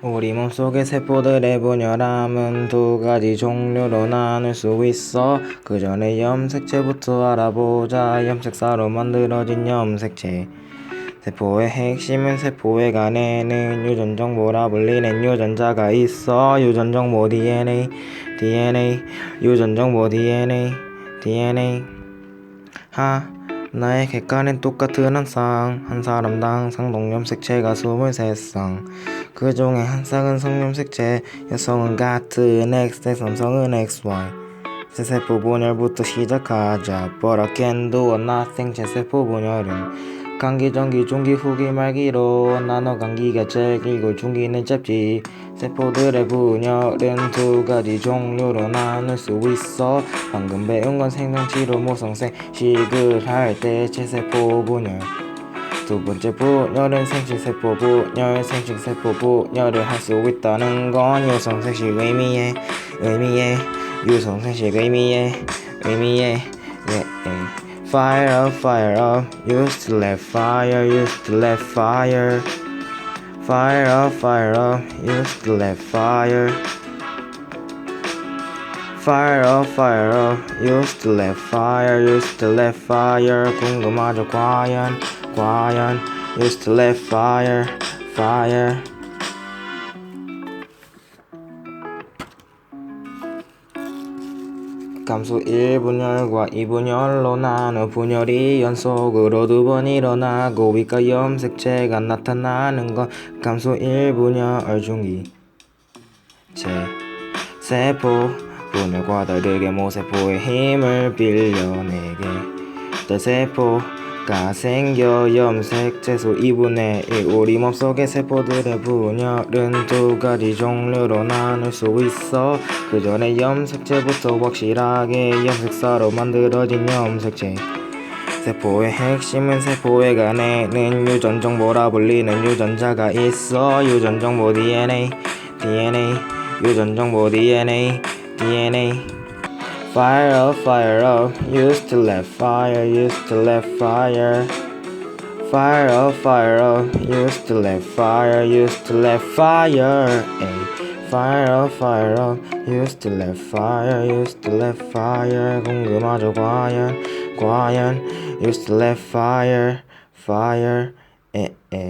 우리 몸속의 세포들의 분열함은 두 가지 종류로 나눌 수 있어. 그 전에 염색체부터 알아보자. 염색사로 만들어진 염색체. 세포의 핵심은 세포의 간에는 유전 정보라 불리는 유전자가 있어. 유전 정보 DNA DNA 유전 정보 DNA DNA 하 나의 객관은 똑같은 한쌍 한 사람당 상동염색체가 23쌍. 그 중에 한 쌍은 성염색체 여성은 같은 X 남성은 XY 세세포 분열부터 시작하자. But I can do nothing. 제세포 분열은 감기 전기 중기 후기 말기로 나눠 감기가 제일 길고 중기는 짧지. 세포들의 분열은 두 가지 종류로 나눌 수 있어. 방금 배운 건 생명치료 모성생식을 할때 제세포 분열. 두 번째 분열은 생식세포 분열. 생식세포 분열을 할 수 있다는 건 유성생식 의미에 의미에 유성생식 의미에 의미에 예, 예. Fire up, fire up, used to let fire, used to let fire. Fire up, fire up, used to let fire. Fire up, fire up, used to let fire, used to let fire. 궁금하죠, 과연, 과연, used to let fire, fire. 감수 1분열과 2분열로 나눠 분열이 연속으로 두 번 일어나고 위가 염색체가 나타나는 건 감수 1분열 중기. 제 세포 분열과 다르게 모세포의 힘을 빌려내게. 대세포 가 생겨 염색체수 2분의 1 우리 몸속의 세포들의 분열은 두 가지 종류로 나눌 수 있어. 그 전에 염색체부터 확실하게 염색사로 만들어진 염색체 세포의 핵심은 세포의 간에는 유전 정보라 불리는 유전자가 있어. 유전 정보 DNA DNA 유전 정보 DNA DNA Fire up, fire up, used to let fire, used to let fire. Fire up, fire up, used to let fire, used to let fire. Ay. Fire up, fire up, used to let fire, used to let fire. 궁금하죠, 과연, 과연, used to let fire, fire. 에, 에.